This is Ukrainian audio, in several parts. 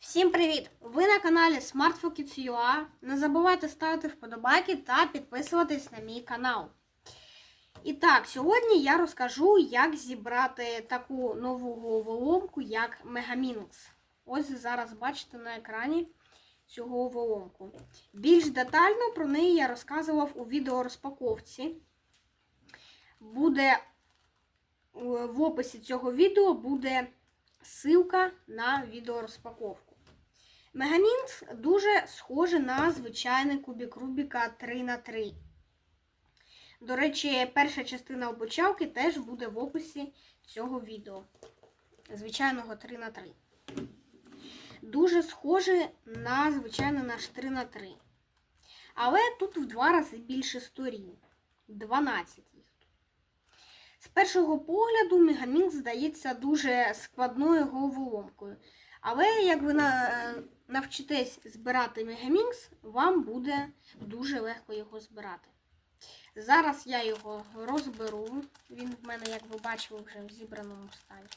Всім привіт! Ви на каналі SmartFocus.ua. Не забувайте ставити вподобайки та підписуватись на мій канал. І так, сьогодні я розкажу, як зібрати таку нову головоломку, як Megaminx. Ось зараз бачите на екрані цю головоломку. Більш детально про неї я розказував у відеорозпаковці. Буде в описі цього відео буде ссылка на відеорозпаковку. Мегамінкс дуже схожий на звичайний кубік Рубіка 3 на 3 До речі, перша частина обучалки теж буде в описі цього відео. Звичайного 3 на 3 Дуже схожий на звичайний наш 3 на 3 Але тут в два рази більше сторін. 12 їх. З першого погляду Мегамінкс здається дуже складною головоломкою. Але як ви навчитесь збирати Мегамінкс, вам буде дуже легко його збирати. Зараз я його розберу. Він в мене, як ви бачили, вже в зібраному стані.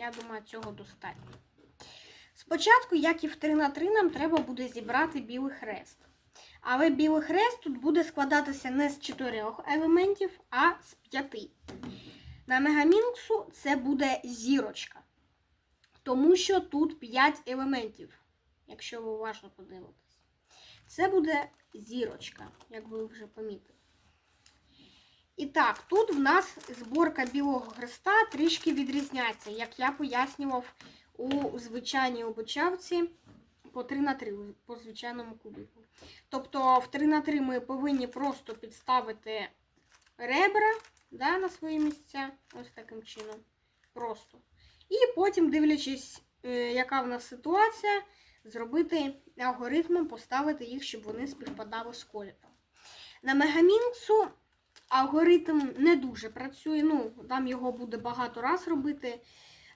Я думаю, цього достатньо. Спочатку, як і в 3 на 3, нам треба буде зібрати білий хрест. Але білий хрест тут буде складатися не з чотирьох елементів, а з п'яти. На мегамінксу це буде зірочка. Тому що тут 5 елементів, якщо ви уважно подивитесь. Це буде зірочка, як ви вже помітили. І так, тут в нас зборка білого хреста трішки відрізняється, як я пояснював у звичайній обучавці по 3 на 3 по звичайному кубіку. Тобто в 3 на 3 ми повинні просто підставити ребра да, на свої місця, ось таким чином. Просто. І потім, дивлячись, е, яка в нас ситуація, зробити алгоритмом, поставити їх, щоб вони співпадали з кольором. На мегамінксу алгоритм не дуже працює. Ну, там його буде багато раз робити.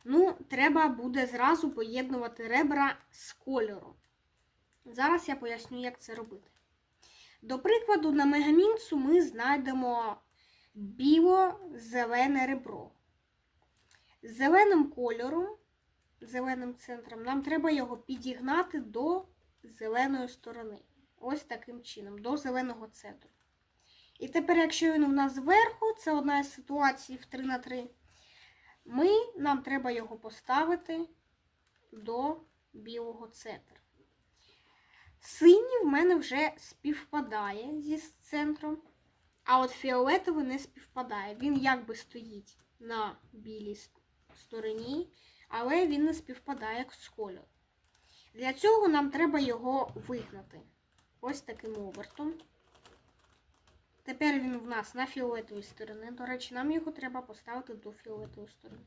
Ну, треба буде зразу поєднувати ребра з кольором. Зараз я поясню, як це робити. До прикладу, на мегамінксу ми знайдемо біло-зелене ребро. Зеленим кольором, зеленим центром, нам треба його підігнати до зеленої сторони. Ось таким чином, до зеленого центру. І тепер, якщо він у нас зверху, це одна із ситуацій в 3 на 3 ми, нам треба його поставити до білого центру. Синій в мене вже співпадає зі центром, а от фіолетовий не співпадає. Він якби стоїть на білій стороні, але він не співпадає з кольором. Для цього нам треба його вигнати ось таким обертом. Тепер він в нас на фіолетовій стороні. До речі, нам його треба поставити до фіолетової сторони.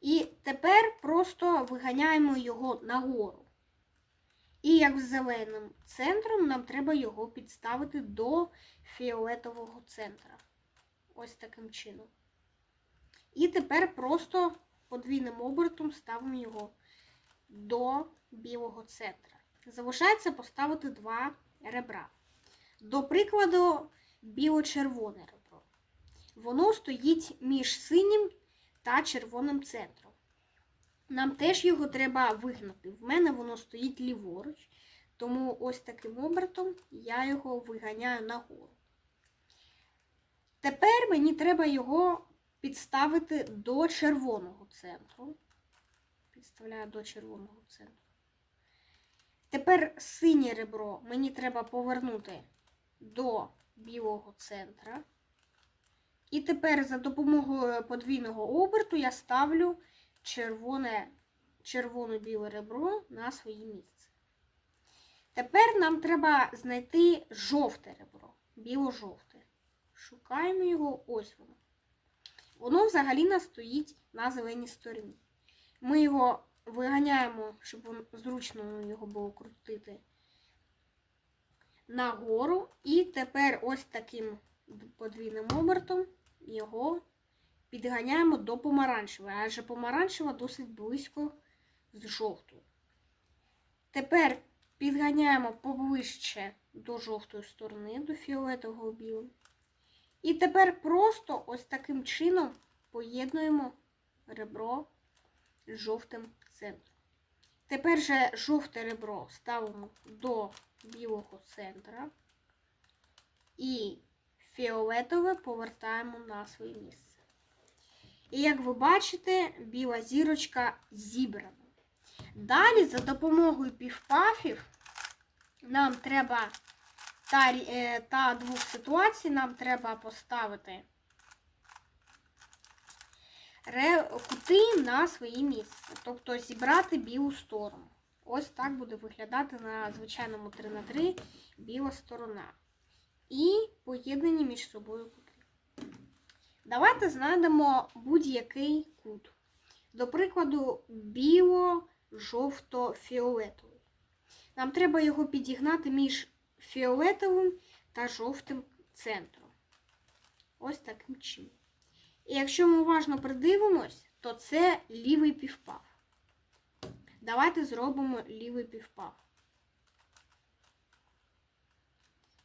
І тепер просто виганяємо його нагору. І як зеленим центром, нам треба його підставити до фіолетового центра. Ось таким чином. І тепер просто подвійним обертом ставимо його до білого центра. Залишається поставити два ребра. До прикладу, біло-червоне ребро. Воно стоїть між синім та червоним центром. Нам теж його треба вигнати. В мене воно стоїть ліворуч, тому ось таким обертом я його виганяю нагору. Тепер мені треба його підставити до червоного центру. Підставляю до червоного центру. Тепер синє ребро мені треба повернути до білого центра. І тепер за допомогою подвійного оберту я ставлю червоне, червоно-біле ребро на своє місце. Тепер нам треба знайти жовте ребро, біло-жовте. Шукаємо його, ось воно. Воно взагалі нас стоїть на зеленій стороні. Ми його виганяємо, щоб зручно його було крутити нагору. І тепер ось таким подвійним обертом його підганяємо до помаранчевої, адже помаранчева досить близько з жовтою. Тепер підганяємо поближче до жовтої сторони, до фіолетового білим. І тепер просто ось таким чином поєднуємо ребро з жовтим центром. Тепер же жовте ребро ставимо до білого центра і фіолетове повертаємо на своє місце. І як ви бачите, біла зірочка зібрана. Далі за допомогою півпафів нам треба та, е, та двох ситуацій нам треба поставити кути на своє місце, тобто зібрати білу сторону. Ось так буде виглядати на звичайному 3 на 3 біла сторона. І поєднані між собою кути. Давайте знайдемо будь-який кут. До прикладу, біло-жовто-фіолетовий. Нам треба його підігнати між фіолетовим та жовтим центром. Ось таким чином. І якщо ми уважно придивимось, то це лівий півпав. Давайте зробимо лівий півпав.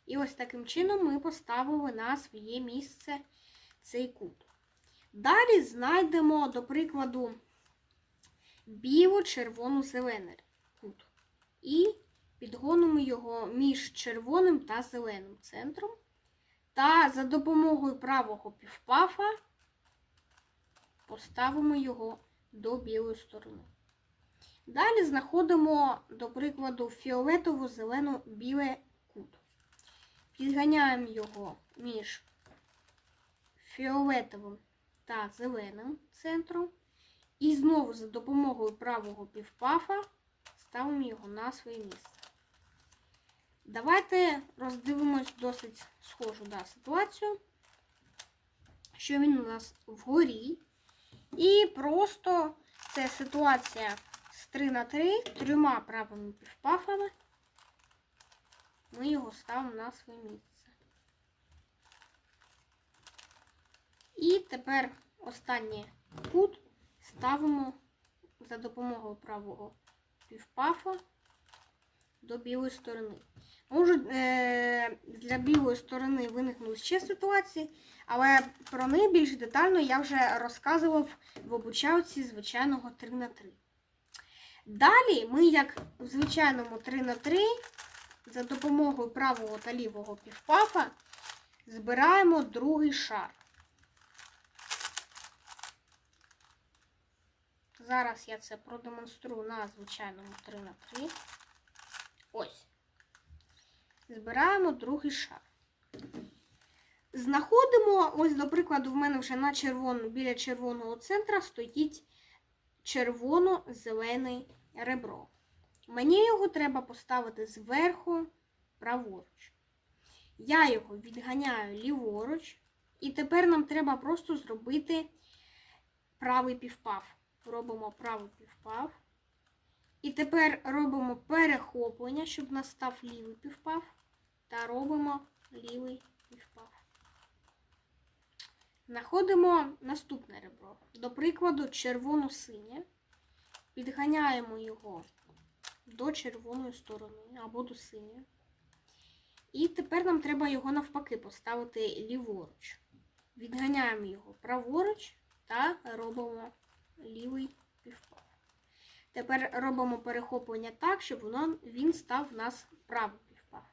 І ось таким чином ми поставили на своє місце цей кут. Далі знайдемо, до прикладу, біло-червоно-зелений кут. І підгонимо його між червоним та зеленим центром. Та за допомогою правого півпафа поставимо його до білої сторони. Далі знаходимо, до прикладу, фіолетово-зелено-біле кут. Підганяємо його між фіолетовим та зеленим центром. І знову за допомогою правого півпафа ставимо його на своє місце. Давайте роздивимось досить схожу да, ситуацію, що він у нас вгорі. І просто це ситуація з 3 на 3 трьома правими півпафами. Ми його ставимо на своє місце. І тепер останній кут ставимо за допомогою правого півпафа до білої сторони. Можуть е, для білої сторони виникнути ще ситуації, але про них більш детально я вже розказував в обучалці звичайного 3 на 3 Далі ми, як в звичайному 3 на 3 за допомогою правого та лівого півпафа збираємо другий шар. Зараз я це продемонструю на звичайному 3 на 3 Ось. Збираємо другий шар. Знаходимо, ось, до прикладу, в мене вже на червоно, біля червоного центра стоїть червоно-зелене ребро. Мені його треба поставити зверху праворуч. Я його відганяю ліворуч, і тепер нам треба просто зробити правий півпав. Робимо правий півпав. І тепер робимо перехоплення, щоб настав лівий півпав. Та робимо лівий півпав. Знаходимо наступне ребро. До прикладу, червоно-синє. Підганяємо його до червоної сторони або до синьої. І тепер нам треба його навпаки поставити ліворуч. Відганяємо його праворуч та робимо лівий півпав. Тепер робимо перехоплення так, щоб він став в нас правий півпав.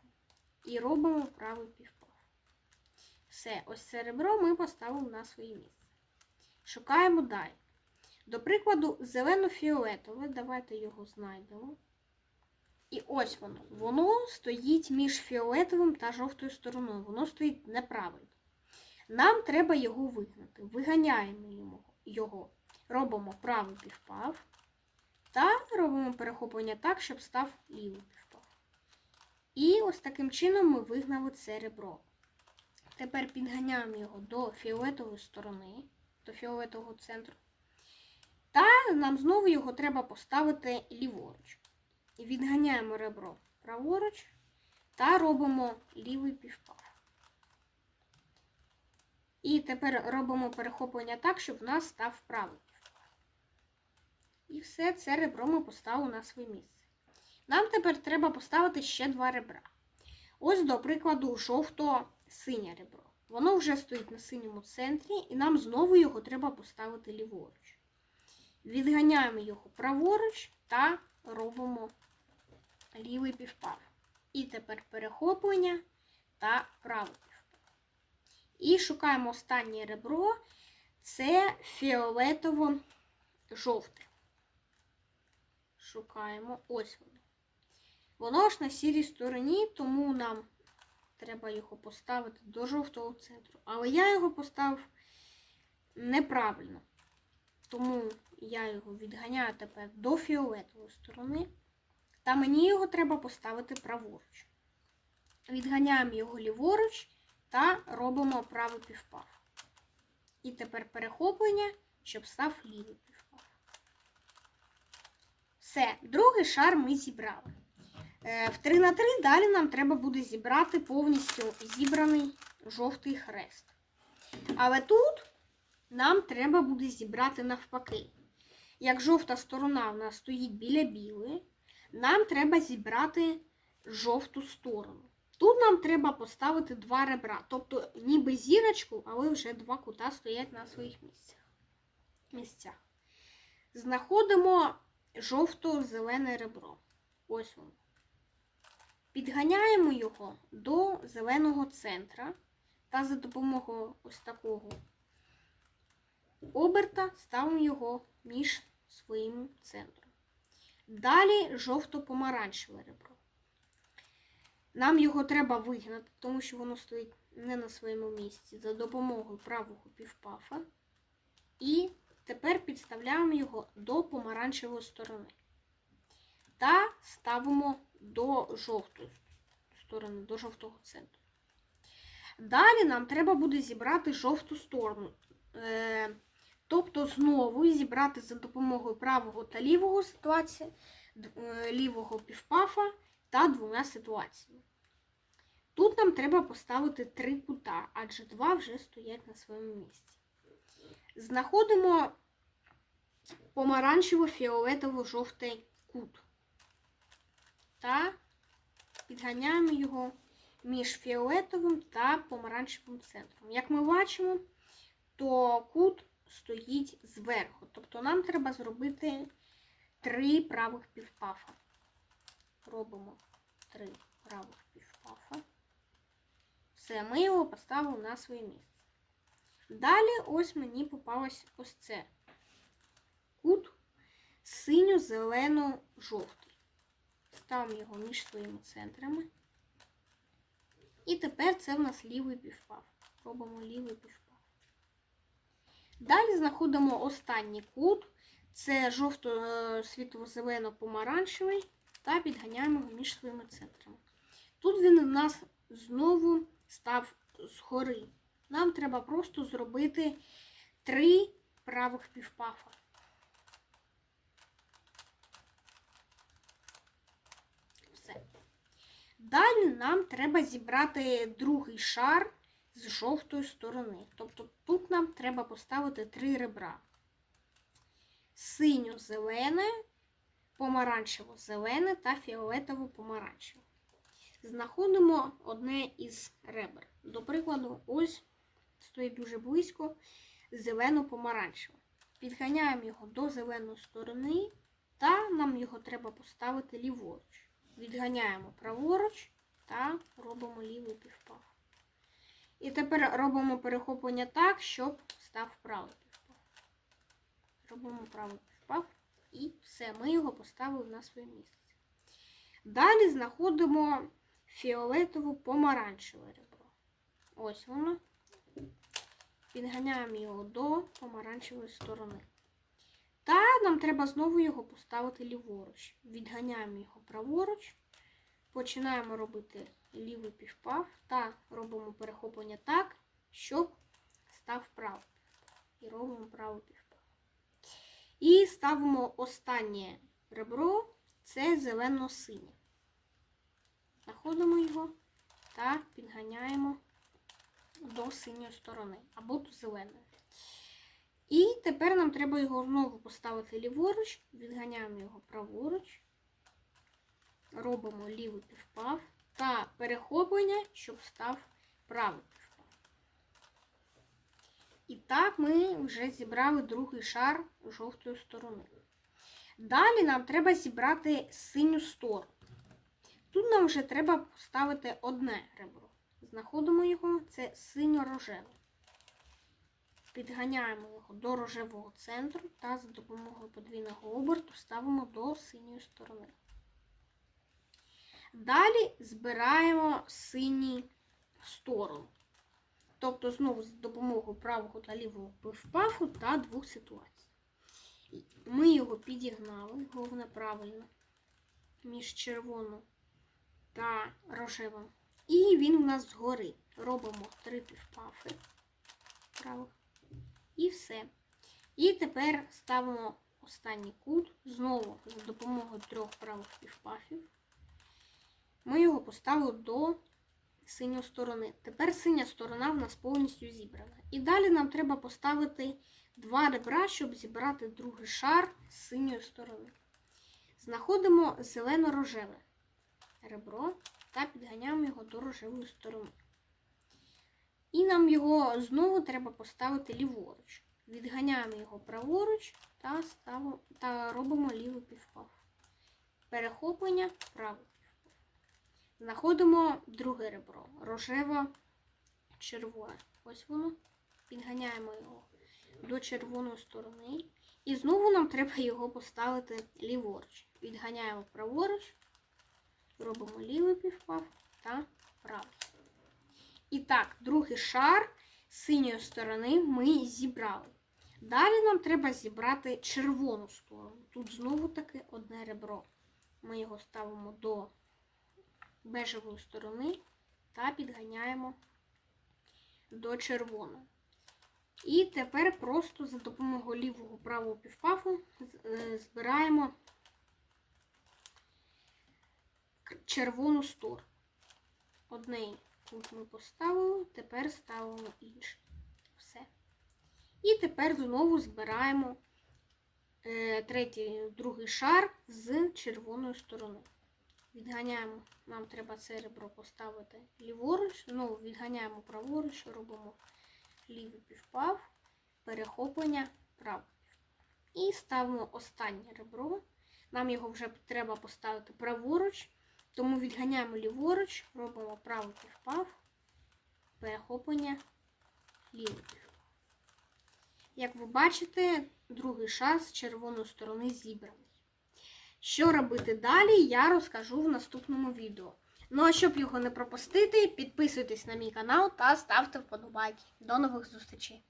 І робимо правий півпав. Все, ось це ребро ми поставили на своє місце. Шукаємо далі. До прикладу, зелено-фіолетове. Давайте його знайдемо. І ось воно. Воно стоїть між фіолетовим та жовтою стороною. Воно стоїть неправильно. Нам треба його вигнати. Виганяємо його. Робимо правий півпав. Та робимо перехоплення так, щоб став лівий півпав. І ось таким чином ми вигнали це ребро. Тепер підганяємо його до фіолетової сторони, до фіолетового центру. Та нам знову його треба поставити ліворуч. Відганяємо ребро праворуч та робимо лівий півпав. І тепер робимо перехоплення так, щоб в нас став правий. І все це ребро ми поставили на своє місце. Нам тепер треба поставити ще два ребра. Ось, до прикладу, жовто-синє ребро. Воно вже стоїть на синьому центрі, і нам знову його треба поставити ліворуч. Відганяємо його праворуч та робимо лівий півпав. І тепер перехоплення та правий півпав. І шукаємо останнє ребро. Це фіолетово-жовте. Шукаємо ось воно. Воно ж на сірій стороні, тому нам треба його поставити до жовтого центру. Але я його поставив неправильно. Тому я його відганяю тепер до фіолетової сторони. Та мені його треба поставити праворуч. Відганяємо його ліворуч та робимо правий півпав. І тепер перехоплення, щоб став лівий півпав. Все, другий шар ми зібрали. Е, В 3 на 3 далі нам треба буде зібрати повністю зібраний жовтий хрест. Але тут нам треба буде зібрати навпаки. Як жовта сторона в нас стоїть біля білої, нам треба зібрати жовту сторону. Тут нам треба поставити два ребра, тобто ніби зірочку, але вже два кута стоять на своїх місцях. місцях. Знаходимо жовто-зелене ребро. Ось воно. Підганяємо його до зеленого центра та за допомогою ось такого оберта ставимо його між своїм центром. Далі жовто-помаранчеве ребро. Нам його треба вигнати, тому що воно стоїть не на своєму місці за допомогою правого півпафа. І тепер підставляємо його до помаранчевої сторони. Та ставимо до жовтої сторони, до жовтого центру. Далі нам треба буде зібрати жовту сторону. Тобто знову зібрати за допомогою правого та лівого ситуації, е, лівого півпафа та двома ситуаціями. Тут нам треба поставити три кута, адже два вже стоять на своєму місці. Знаходимо помаранчево-фіолетово-жовтий кут та підганяємо його між фіолетовим та помаранчевим центром. Як ми бачимо, то кут стоїть зверху. Тобто нам треба зробити три правих півпафа. Робимо три правих півпафа. Все, ми його поставили на своє місце. Далі ось мені попалось ось це. Кут синьо-зелено-жовтий. Ставимо його між своїми центрами. І тепер це в нас лівий півпав. Робимо лівий півпав. Далі знаходимо останній кут. Це жовто-світло-зелено-помаранчевий та підганяємо його між своїми центрами. Тут він у нас знову став згори. Нам треба просто зробити три правих півпафа. Все. Далі нам треба зібрати другий шар з жовтої сторони. Тобто тут нам треба поставити три ребра. Синьо-зелене, помаранчево-зелене та фіолетово-помаранчеве. Знаходимо одне із ребер. До прикладу, ось стоїть дуже близько зелено-помаранчеве. Підганяємо його до зеленої сторони, та нам його треба поставити ліворуч. Відганяємо праворуч та робимо лівий півпав. І тепер робимо перехоплення так, щоб став правий півпав. Робимо правий півпав і все, ми його поставили на своє місце. Далі знаходимо фіолетово-помаранчеве ребро. Ось воно. Підганяємо його до помаранчевої сторони. Та нам треба знову його поставити ліворуч. Відганяємо його праворуч. Починаємо робити лівий півпав та робимо перехоплення так, щоб став правий. І робимо правий півпав. І ставимо останнє ребро це зелено-синє. Знаходимо його та підганяємо до синьої сторони або до зеленої. І тепер нам треба його знову поставити ліворуч, відганяємо його праворуч, робимо лівий півпав та перехоплення, щоб став правий. І так ми вже зібрали другий шар жовтої сторони. Далі нам треба зібрати синю сторону. Тут нам вже треба поставити одне ребро. Знаходимо його, це синьо-рожеве. Підганяємо його до рожевого центру та за допомогою подвійного оберту ставимо до синьої сторони. Далі збираємо сині сторону. Тобто знову з допомогою правого та лівого пивпафу та двох ситуацій. Ми його підігнали, головне правильно, між червоним та рожевим. І він у нас згори. Робимо три півпафи правих. І все. І тепер ставимо останній кут. Знову за допомогою трьох правих півпафів. Ми його поставили до синьої сторони. Тепер синя сторона в нас повністю зібрана. І далі нам треба поставити два ребра, щоб зібрати другий шар з синьої сторони. Знаходимо зелено-рожеве ребро та підганяємо його до рожевої сторони. І нам його знову треба поставити ліворуч. Відганяємо його праворуч та, ставимо, та робимо лівий півпав. Перехоплення правий. Знаходимо друге ребро. Рожево-червоне. Ось воно. Підганяємо його до червоної сторони. І знову нам треба його поставити ліворуч. Відганяємо праворуч, робимо лівий півпав та правий. І так, другий шар з синьої сторони ми зібрали. Далі нам треба зібрати червону сторону. Тут знову таки одне ребро. Ми його ставимо до бежевої сторони та підганяємо до червоної. І тепер просто за допомогою лівого правого півпафу е, збираємо червону сторону. Одний тут ми поставили, тепер ставимо інший. Все. І тепер знову збираємо е, третій, другий шар з червоної сторони. Відганяємо, нам треба це ребро поставити ліворуч, знову відганяємо праворуч, робимо лівий півпав, перехоплення правий. І ставимо останнє ребро. Нам його вже треба поставити праворуч, тому відганяємо ліворуч, робимо правий півпав, перехоплення лівий. Як ви бачите, другий шар з червоної сторони зібраний. Що робити далі, я розкажу в наступному відео. Ну а щоб його не пропустити, підписуйтесь на мій канал та ставте вподобайки. До нових зустрічей!